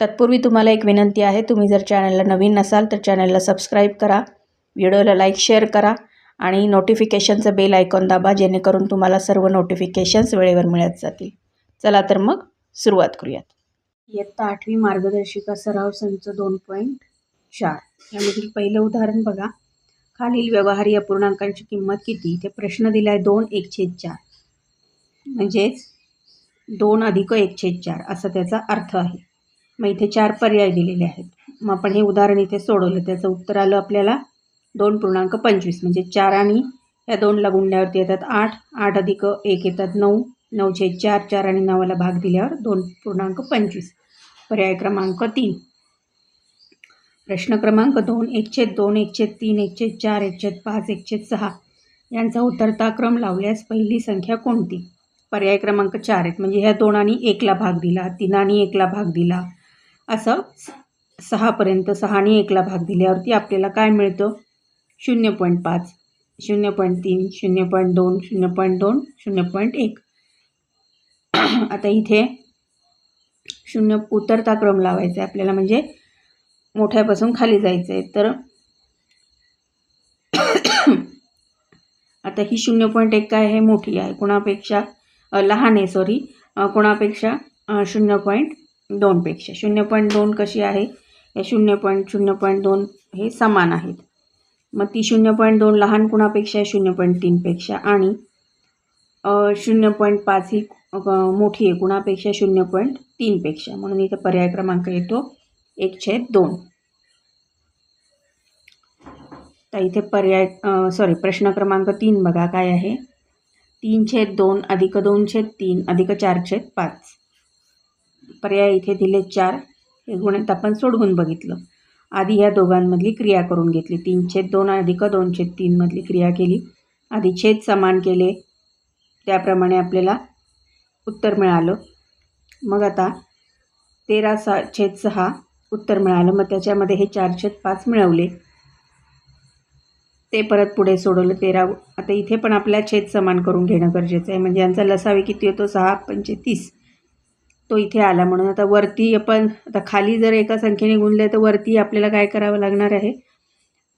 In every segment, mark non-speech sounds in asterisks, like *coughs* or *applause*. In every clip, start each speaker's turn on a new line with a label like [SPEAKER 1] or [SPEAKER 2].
[SPEAKER 1] तत्पूर्वी तुम्हाला एक विनंती आहे तुम्ही जर चॅनलला नवीन नसाल तर चॅनलला सबस्क्राईब करा व्हिडिओला लाईक शेअर करा आणि नोटिफिकेशनचं बेल आयकॉन दाबा जेणेकरून तुम्हाला सर्व नोटिफिकेशन्स वेळेवर मिळत जातील. चला तर मग सुरुवात करूयात. इयत्ता आठवी मार्गदर्शिका सराव संच दोन पॉईंट चार. यामधील पहिलं उदाहरण बघा. खालील व्यवहारी पूर्णांकांची किंमत किती? ते प्रश्न दिला आहे दोन एक छेद चार. म्हणजेच दोन अधिक एक छेद चार. असा त्याचा अर्थ आहे. मग इथे चार पर्याय दिलेले आहेत. मग आपण हे उदाहरण इथे सोडवलं. त्याचं उत्तर आलं आपल्याला दोन पूर्णांक पंचवीस. म्हणजे चार आणि या दोनला गुणल्यावरती येतात आठ. आठ अधिक एक येतात नऊ. नऊ छेद चार. चार आणि नवाला भाग दिल्यावर दोन पूर्णांक पंचवीस. पर्याय क्रमांक तीन. प्रश्न क्रमांक दोन. एकशे दोन एकशे तीन एकशे चार एकशे पाच एकशे सहा यांचा उतरता क्रम लावल्यास पहिली संख्या कोणती? पर्याय क्रमांक चार आहेत. म्हणजे ह्या दोनांनी एकला भाग दिला तिनानी एकला भाग दिला असं स- सहापर्यंत सहानी एकला भाग दिल्यावरती आपल्याला काय मिळतं? शून्य पॉईंट पाच शून्य पॉईंट तीन शून्य पॉईंट दोन शून्य पॉईंट दोन शून्य पॉईंट एक. *clears throat* आता इथे शून्य उतरता क्रम लावायचा आहे. आपल्याला म्हणजे मोठ्यापासून खाली जायचं आहे. तर *clears throat* आता ही शून्य पॉईंट एक काय आहे? मोठी आहे. कोणापेक्षा लहान आहे सॉरी कोणापेक्षा शून्य पॉईंट दोनपेक्षा शून्य पॉईंट दोन कशी आहे? या शून्य पॉईंट शून्य पॉईंट दोन हे समान आहेत. मग ती शून्य पॉईंट दोन लहान कुणापेक्षा? शून्य पॉईंट तीनपेक्षा आणि शून्य पॉईंट पाच ही मोठी आहे कुणापेक्षा? शून्य पॉईंट तीनपेक्षा म्हणून इथं पर्याय क्रमांक येतो एक छेद दोन. तर इथे पर्याय सॉरी प्रश्न क्रमांक तीन बघा काय आहे. तीन छेद दोन अधिक दोन छेद तीन अधिक चार छेद पाच. पर्याय इथे दिले चार. हे गुणित आपण सोडवून बघितलं. आधी ह्या दोघांमधली क्रिया करून घेतली. तीन छेद दोन अधिक दोन छेद तीनमधली क्रिया केली. आधी छेद समान केले. त्याप्रमाणे आपल्याला उत्तर मिळालं. मग आता तेरा सा छेद सहा उत्तर मिळालं. मग त्याच्यामध्ये हे चार छेद पाच मिळवले. ते परत पुढे सोडवलं. तेरा आता इथे पण आपल्या छेद समान करून घेणं गरजेचं आहे. म्हणजे यांचा लसावी किती होतो? सहा पंचे तीस. तो इथे आला म्हणून. आता वरती आपण आता खाली जर एका संख्येने गुणले तर वरती आपल्याला काय करावं लागणार आहे?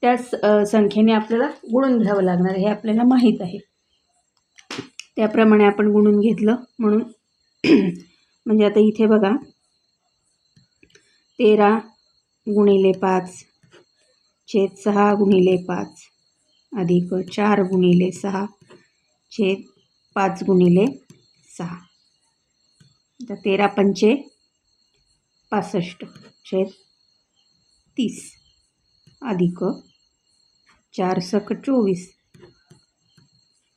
[SPEAKER 1] त्या स- संख्येने आपल्याला गुणून घ्यावं लागणार हे आपल्याला माहीत आहे. त्याप्रमाणे आपण गुणून घेतलं म्हणून. *clears throat* म्हणजे आता इथे बघा. तेरा गुणिले पाच छेद सहा गुणिले पाच अधिक चार गुणिले सहा छेद पाच गुणिले सहा. तर तेरा पंचे पासष्ट छेद तीस. अधिक चार सक चोवीस.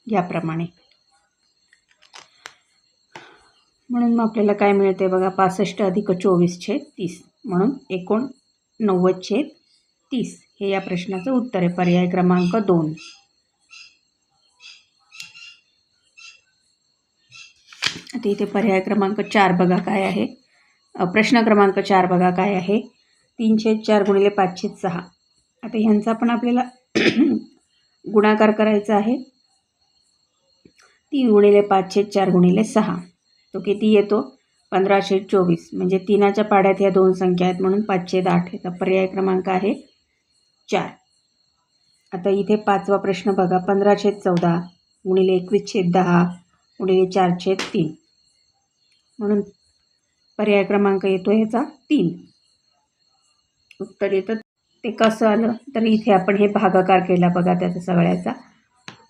[SPEAKER 1] याप्रमाणे. म्हणून मग आपल्याला काय मिळते बघा पासष्ट अधिक चोवीस छेद तीस. म्हणून एकोण नव्वद छेद तीस. हे या प्रश्नाचं उत्तर आहे. पर्याय क्रमांक दोन. आता इथे पर्याय क्रमांक चार बघा काय आहे. प्रश्न क्रमांक चार बघा काय आहे. तीनशे चार गुणिले पाचशे सहा. आता ह्यांचा पण आपल्याला *clears throat* गुणाकार करायचा आहे. तीन गुणिले पाचशे चार गुणिले सहा. तो किती येतो? पंधराशे चोवीस. म्हणजे तीनाच्या पाड्यात ह्या दोन संख्या आहेत म्हणून पाचशे दाठ आठ याचा पर्याय क्रमांक आहे चार. आता इथे पाचवा प्रश्न बघा. पंधराशे चौदा गुणिले एकवीसशे दहा गुणिले चारशे तीन. म्हणून पर्याय क्रमांक येतो ह्याचा तीन. उत्तर येतं. ते कसं आलं? तर इथे आपण हे भागाकार केला बघा त्याचा सगळ्याचा.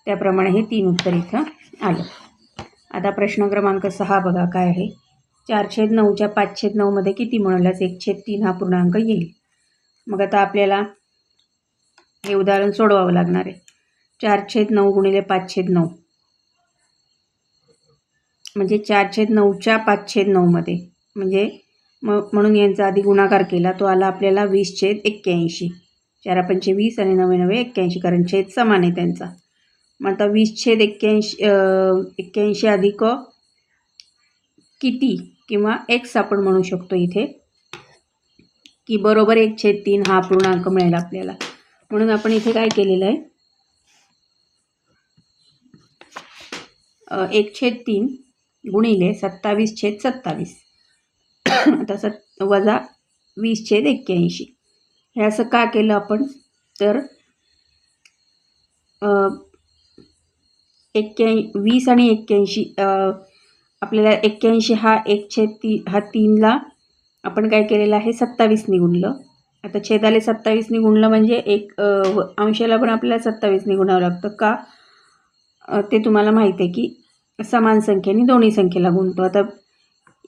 [SPEAKER 1] त्याप्रमाणे हे तीन उत्तर इथं आलं. आता प्रश्न क्रमांक सहा बघा काय आहे? चार छेद नऊच्या पाच छेद नऊमध्ये किती मिळवल्यास एक छेद तीन हा पूर्णांक येईल? मग आता आपल्याला हे उदाहरण सोडवावं लागणार आहे. चार छेद नऊ गुणिले पाच छेद नऊ. म्हणजे चार छेद नऊच्या पाच छेद नऊमध्ये म्हणजे मग म्हणून यांचा आधी गुणाकार केला तो आला आपल्याला वीस छेद एक्क्याऐंशी. चार पंचे वीस आणि नवे नवे एक्क्याऐंशी कारण छेद समान आहे त्यांचा. मग आता वीस छेद एक्क्याऐंशी एक्क्याऐंशी अधिक किती किंवा एक्स आपण म्हणू शकतो इथे की बरोबर एक छेद तीन हा पूर्णांक मिळेल आपल्याला. म्हणून आपण इथे काय केलेलं आहे? एक छेद तीन गुणिले सत्तावीस छेद सत्तावीस. आता सत् वजा वीस छेद एक्क्याऐंशी. हे असं का केलं आपण? तर एक्क्या वीस आणि एक्क्याऐंशी आपल्याला एक्क्याऐंशी हा एक छेद ती हा तीनला आपण काय केलेलं आहे? सत्तावीसनी गुणलं आता छेदाले सत्तावीसनी गुणलं म्हणजे एक व- अंशाला पण आपल्याला सत्तावीसनी गुणावं लागतं का? ते तुम्हाला माहीत आहे की समान संख्येने दोन्ही संख्येला गुणतो आता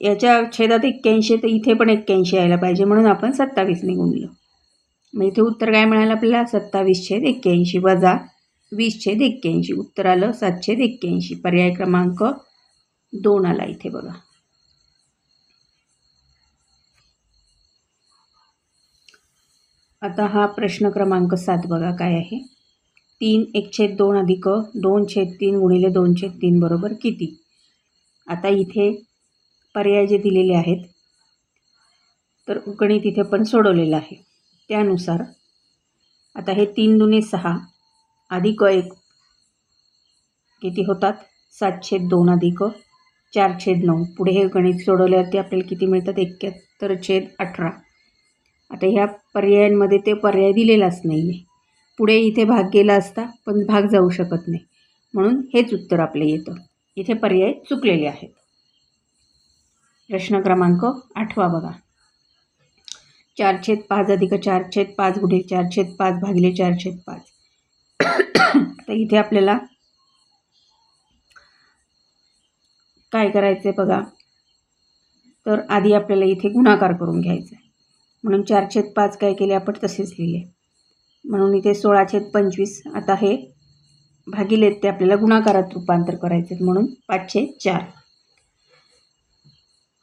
[SPEAKER 1] याच्या छेदात एक्क्याऐंशी तर इथे पण एक्क्याऐंशी यायला पाहिजे म्हणून आपण सत्तावीसने गुणलं. मग इथे उत्तर काय मिळालं आपल्याला? सत्तावीस छेद एक्क्याऐंशी वजा वीस छेद एक्क्याऐंशी. उत्तर आलं सात छेद एक्क्याऐंशी. पर्याय क्रमांक दोन आला इथे बघा. आता हा प्रश्न क्रमांक सात बघा काय आहे. तीन एक छेद दोन अधिक दोन छेद तीन गुणिले दोन छेद तीन बरोबर किती? आता इथे पर्याय जे दिलेले आहेत तर गणित इथे पण सोडवलेलं आहे. त्यानुसार आता हे तीन दुने सहा अधिक एक किती होतात? सात छेद दोन अधिक चार छेद नऊ. पुढे हे गणित सोडवल्यावरती आपल्याला किती मिळतात? एक्क्याहत्तर छेद अठरा. आता ह्या पर्यायांमध्ये ते पर्याय दिलेलाच नाही आहे पुढे इथे भाग गेला असता पण भाग जाऊ शकत नाही. म्हणून हेच उत्तर आपलं येतं. इथे पर्याय चुकलेले आहेत. प्रश्न क्रमांक आठवा बघा. चार छेद पाच अधिक चार छेद पाच गुढे चार छेद पाच भागिले चार छेद पाच. तर इथे आपल्याला काय करायचं आहे बघा? तर आधी आपल्याला इथे गुणाकार करून घ्यायचा आहे म्हणून चार छेद पाच काय केले? आपण तसेच लिहिले. म्हणून इथे सोळा छेद पंचवीस आता हे भागिले ते आपल्याला गुणाकारात रूपांतर करायचे आहेत म्हणून पाचशे चार.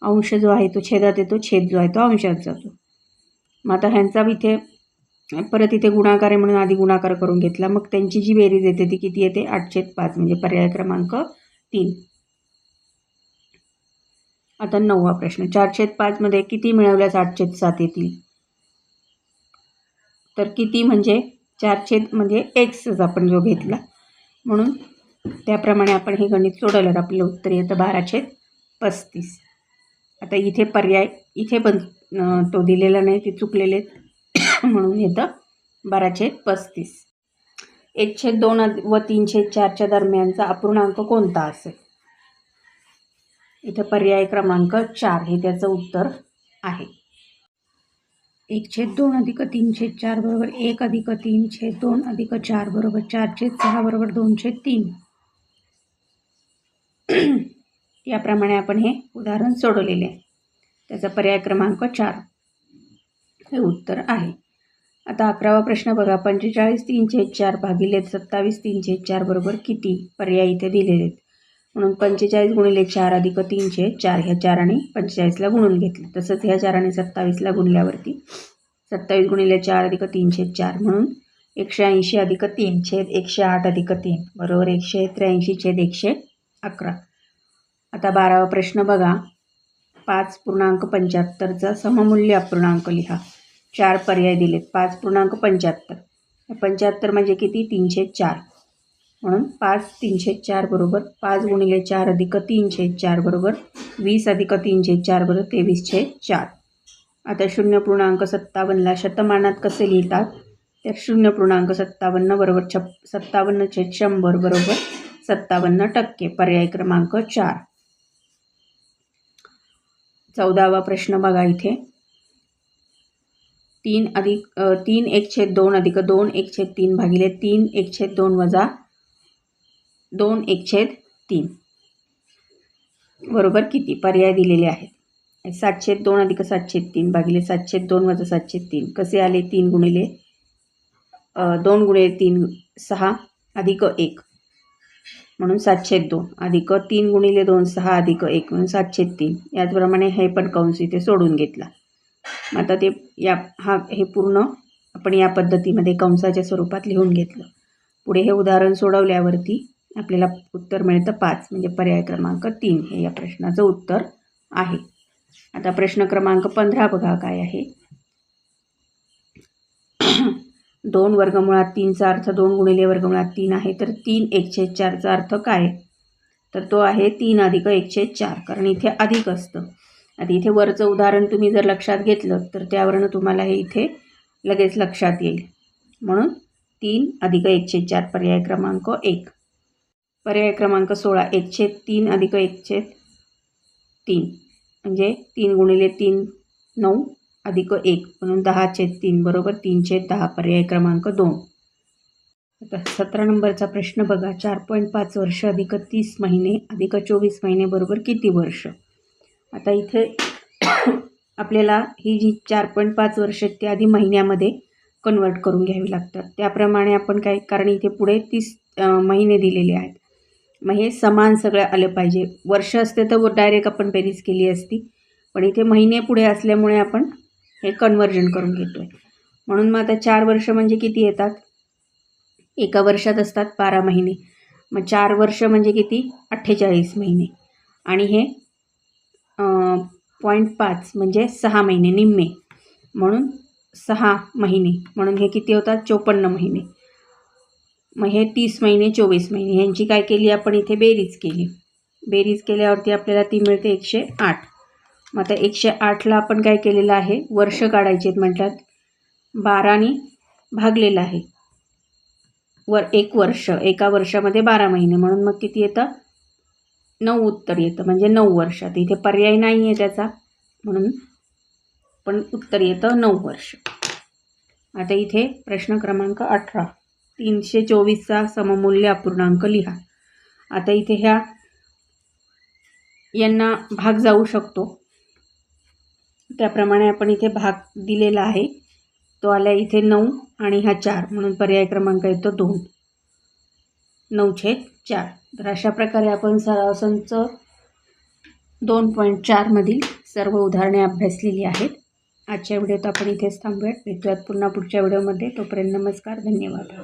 [SPEAKER 1] अंश जो आहे तो छेदात येतो छेद जो आहे तो अंशात जातो. मग आता ह्यांचा इथे परत इथे गुणाकार आहे म्हणून आधी गुणाकार करून घेतला. मग त्यांची जी बेरीज येते ती किती येते? आठ पाच म्हणजे पर्याय क्रमांक तीन. आता नववा प्रश्न. चारशेत पाचमध्ये किती मिळवल्यास आठ सात येतील? तर किती म्हणजे चार छेद म्हणजे एक्सच आपण जो घेतला. म्हणून त्याप्रमाणे आपण हे गणित सोडवल्यावर आपलं उत्तर येतं बारा छेद पस्तीस. आता इथे पर्याय इथे पण तो दिलेला नाही ते चुकलेले आहेत. *coughs* म्हणून येतं बारा छेद पस्तीस. एक छेद दोन व तीन छेद चारच्या दरम्यानचा अपूर्णांक कोणता असेल? इथं पर्याय क्रमांक चार हे त्याचं उत्तर आहे. एक छेद दोन अधिक तीन छेद चार बरोबर एक अधिक तीन छेद दोन अधिक चार बरोबर चार छेद सहा बरोबर दोन छेद तीन. *clears throat* याप्रमाणे आपण हे उदाहरण सोडवलेले आहे. त्याचा पर्याय क्रमांक चार. हे उत्तर आहे. आता अकरावा प्रश्न बघा. पंचेचाळीस तीन छेद चार भागिले सत्तावीस तीन छेद चार बरोबर किती? पर्याय इथे दिलेले आहेत. म्हणून पंचेचाळीस गुणिले चार अधिक तीनशे चार ह्या चाराने पंचेचाळीसला गुणून घेतले. तसंच ह्या चाराने सत्तावीसला गुणल्यावरती सत्तावीस गुणिले चार अधिक तीनशे चार म्हणून एकशे ऐंशी अधिक तीन छेद एकशे आठ अधिक तीन बरोबर एकशे त्र्याऐंशी छेद एकशे अकरा. आता बारावा प्रश्न बघा. पाच पूर्णांक पंच्याहत्तरचा सममूल्य अपूर्णांक लिहा. चार पर्याय दिलेत. पाच पूर्णांक पंच्याहत्तर. पंच्याहत्तर म्हणजे किती? तीनशे चार. म्हणून पाच तीनशे चार बरोबर पाच गुणिले चार अधिक तीनशे चार बरोबर वीस अधिक तीनशे चार बरोबर तेवीसशे चार. आता शून्य पूर्णांक सत्तावन्नला शतमानात कसे लिहितात? तर शून्य पूर्णांक सत्तावन्न बरोबर छप सत्तावन्नचे शंभर बरोबर सत्तावन्न टक्के पर्याय क्रमांक चार. चौदावा प्रश्न बघा इथे. तीन अधिक तीन एक छेद दोन अधिक दोन एक छेद तीन भागिले तीन एक छेद दोन वजा दोन एक छेद तीन. बरोबर किती? पर्याय दिलेले आहेत. सातशे दोन अधिक सातशे तीन भागिले सातशे दोन वजा सातशे तीन. कसे आले? तीन गुणिले दोन गुणिले तीन सहा अधिक एक. म्हणून सातशे दोन अधिक तीन गुणिले दोन सहा अधिक एक. म्हणून सातशे तीन. याचप्रमाणे हे पण कंस इथे सोडून घेतला. मग आता ते या हा हे पूर्ण आपण या पद्धतीमध्ये कंसाच्या स्वरूपात लिहून घेतलं. पुढे हे उदाहरण सोडवल्यावरती आपल्याला उत्तर मिळतं पाच म्हणजे पर्याय क्रमांक तीन हे या प्रश्नाचं उत्तर आहे. आता प्रश्न क्रमांक पंधरा बघा काय आहे. दोन वर्गमुळात तीनचा अर्थ दोन गुणिले वर्गमुळात तीन आहे तर तीन एकशे चारचा अर्थ काय? तर तो आहे तीन अधिक एकशे चार कारण इथे अधिक असतं. आता इथे वरचं उदाहरण तुम्ही जर लक्षात घेतलं तर त्यावरनं तुम्हाला हे इथे लगेच लक्षात येईल. म्हणून तीन अधिक एकशे चार पर्याय क्रमांक एक. पर्याय क्रमांक सोळा एकशे तीन अधिक एकशे तीन. म्हणजे तीन गुणिले तीन नऊ अधिक एक म्हणून दहा छेद तीन बरोबर तीनशे दहा पर्याय क्रमांक दोन. आता सतरा नंबरचा प्रश्न बघा. चार पॉईंट पाच वर्ष अधिक तीस महिने अधिक चोवीस महिने बरोबर किती वर्ष? आता इथे आपल्याला ही जी चार पॉईंट पाच वर्ष ते ती आधी महिन्यामध्ये कन्वर्ट करून घ्यावी लागतात. त्याप्रमाणे आपण काय कारण इथे पुढे तीस महिने दिलेले आहेत. मग हे समान सगळं आलं पाहिजे. वर्ष असते तर डायरेक्ट आपण बेरीज केली असती. पण इथे महिने पुढे असल्यामुळे आपण हे कन्वर्जन करून घेतो आहे म्हणून मग आता चार वर्ष म्हणजे किती येतात? एका वर्षात असतात बारा महिने. मग चार वर्ष म्हणजे किती? अठ्ठेचाळीस महिने. आणि हे पॉईंट पाच म्हणजे सहा महिने निम्मे. म्हणून सहा महिने. म्हणून हे किती होतात? चोपन्न महिने. मग हे तीस महिने चोवीस महिने ह्यांची काय केली आपण इथे? बेरीज केली. बेरीज केल्यावरती आपल्याला ती मिळते एकशे आठ. मग आता एकशे आठला आपण काय केलेलं आहे? वर्ष काढायचे आहेत म्हटल्यात. बाराने भागलेलं आहे. वर एक वर्ष एका वर्षामध्ये बारा महिने. म्हणून मग किती येतं? नऊ उत्तर येतं. म्हणजे नऊ वर्षात. इथे पर्याय नाही आहे त्याचा. म्हणून पण उत्तर येतं नऊ वर्ष. आता इथे प्रश्न क्रमांक अठरा. तीनशे चोवीसचा सममूल्य अपूर्णांक लिहा. आता इथे ह्या यांना भाग जाऊ शकतो. त्याप्रमाणे आपण इथे भाग दिलेला आहे. तो आला इथे नऊ आणि हा चार म्हणून पर्याय क्रमांक येतो दोन. नऊ छेद चार. तर अशा प्रकारे आपण सराव संच दोन पॉईंट चारमधील सर्व उदाहरणे अभ्यासलेली आहेत. आजच्या व्हिडिओत आपण इथेच थांबूयात. भेटूयात पुन्हा पुढच्या व्हिडिओमध्ये. तोपर्यंत नमस्कार धन्यवाद.